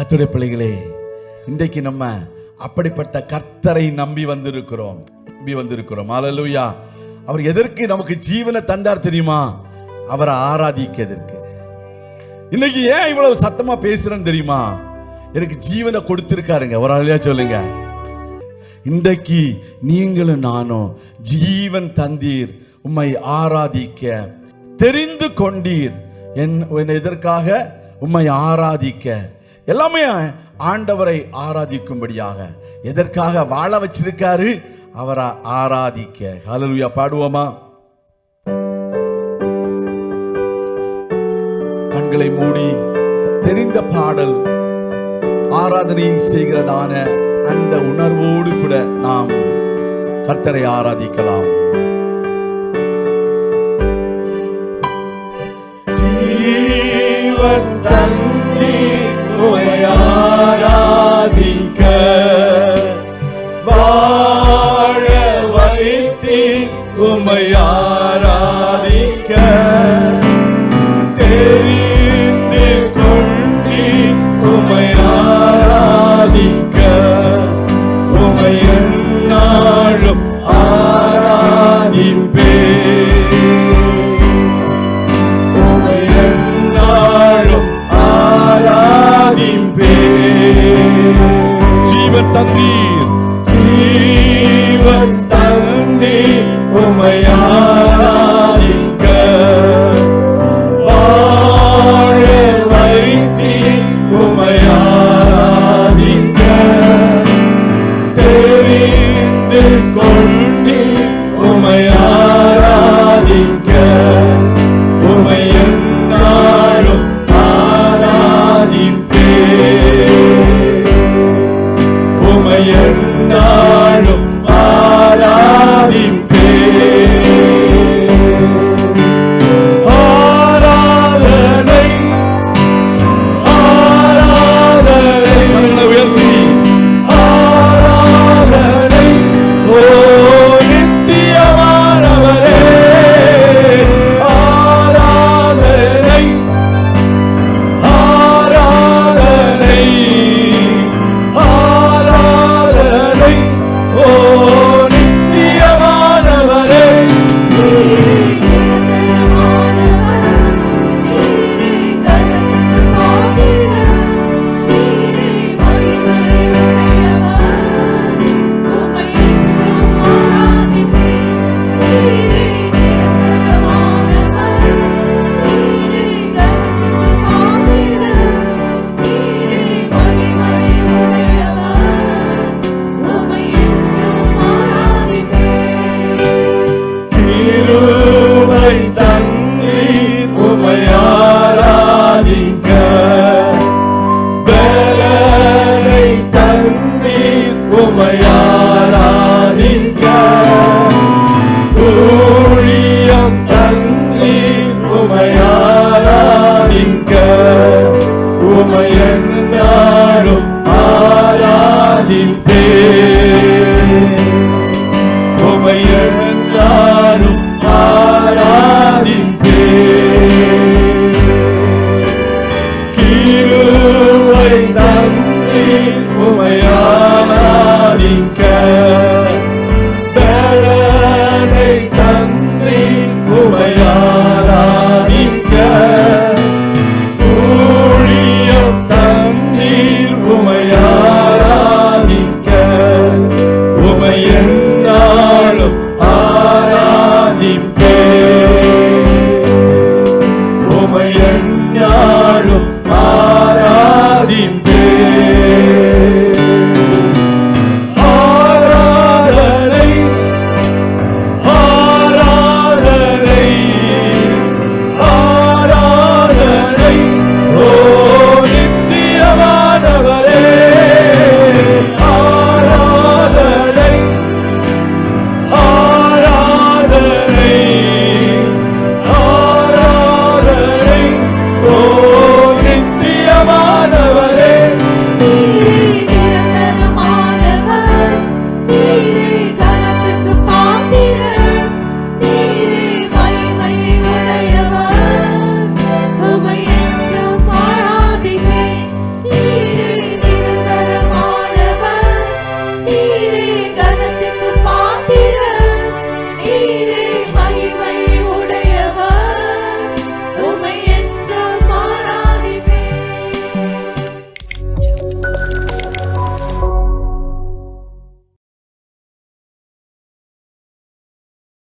கத்துடைய பிள்ளைகளே இன்றைக்கு நம்ம அப்படிப்பட்ட கர்த்தரை நம்பி வந்திருக்கிறோம். நம்பி வந்திருக்கிறோம். ஹalleluya அவர் எதற்கு நமக்கு ஜீவனை தந்தார் தெரியுமா? அவரை ஆராதிக்கிறதற்கு இன்னைக்கு ஏன் இவ்வளவு சத்தமா பேசுறேன்னு தெரியுமா? எனக்கு ஜீவனை கொடுத்திருக்காருங்க. ஒரு ஆளியா சொல்லுங்க. இன்றைக்கு நீங்களும் நானும் ஜீவன் தந்தீர் உம்மை ஆராதிக்க தெரிந்து கொண்டீர். என் என் எதற்காக? உம்மை ஆராதிக்க. எல்லாமே ஆண்டவரை ஆராதிக்கும்படியாக. எதற்காக வாழ வச்சிருக்காரு? அவரை ஆராதிக்க. ஹலலுயா பாடுவோமா? கண்களை மூடி தெரிந்த பாடல் ஆராதனை செய்கிறதான அந்த உணர்வோடு கூட நாம் கர்த்தரை ஆராதிக்கலாம். தன் ஜீவன் தந்தீர் 呀，肉。